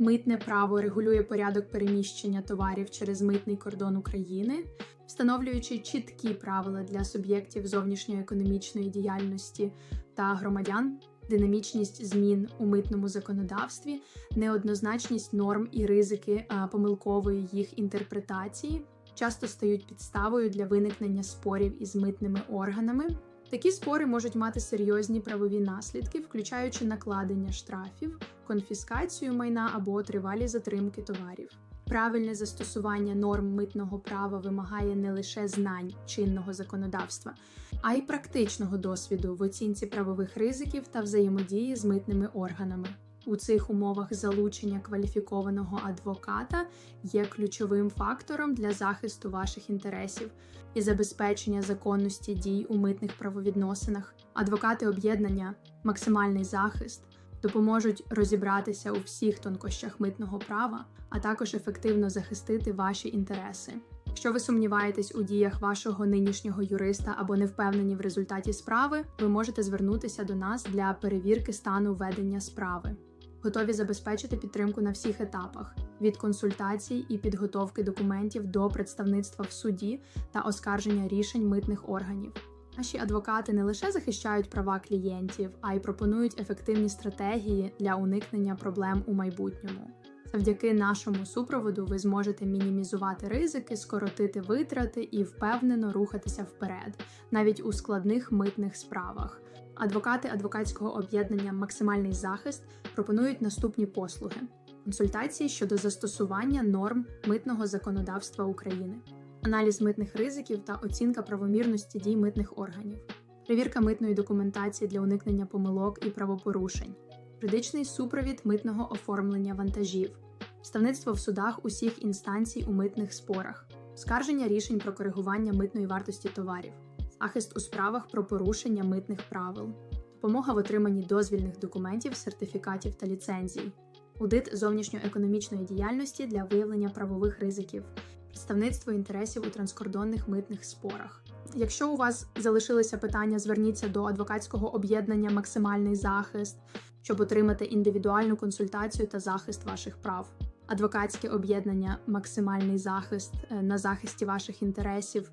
Митне право регулює порядок переміщення товарів через митний кордон України, встановлюючи чіткі правила для суб'єктів зовнішньої економічної діяльності та громадян, динамічність змін у митному законодавстві, неоднозначність норм і ризики помилкової їх інтерпретації часто стають підставою для виникнення спорів із митними органами. Такі спори можуть мати серйозні правові наслідки, включаючи накладення штрафів, конфіскацію майна або тривалі затримки товарів. Правильне застосування норм митного права вимагає не лише знань чинного законодавства, а й практичного досвіду в оцінці правових ризиків та взаємодії з митними органами. У цих умовах залучення кваліфікованого адвоката є ключовим фактором для захисту ваших інтересів і забезпечення законності дій у митних правовідносинах. Адвокати об'єднання, максимальний захист допоможуть розібратися у всіх тонкощах митного права, а також ефективно захистити ваші інтереси. Якщо ви сумніваєтесь у діях вашого нинішнього юриста або не впевнені в результаті справи, ви можете звернутися до нас для перевірки стану ведення справи. Готові забезпечити підтримку на всіх етапах від консультацій і підготовки документів до представництва в суді та оскарження рішень митних органів. Наші адвокати не лише захищають права клієнтів, а й пропонують ефективні стратегії для уникнення проблем у майбутньому. Завдяки нашому супроводу ви зможете мінімізувати ризики, скоротити витрати і впевнено рухатися вперед, навіть у складних митних справах. Адвокати адвокатського об'єднання Максимальний захист пропонують наступні послуги: консультації щодо застосування норм митного законодавства України, аналіз митних ризиків та оцінка правомірності дій митних органів, перевірка митної документації для уникнення помилок і правопорушень, юридичний супровід митного оформлення вантажів, представництво в судах усіх інстанцій у митних спорах, скарження рішень про коригування митної вартості товарів захист у справах про порушення митних правил, допомога в отриманні дозвільних документів, сертифікатів та ліцензій, аудит зовнішньоекономічної діяльності для виявлення правових ризиків, представництво інтересів у транскордонних митних спорах. Якщо у вас залишилися питання, зверніться до адвокатського об'єднання Максимальний захист, щоб отримати індивідуальну консультацію та захист ваших прав. Адвокатське об'єднання Максимальний захист е, на захисті ваших інтересів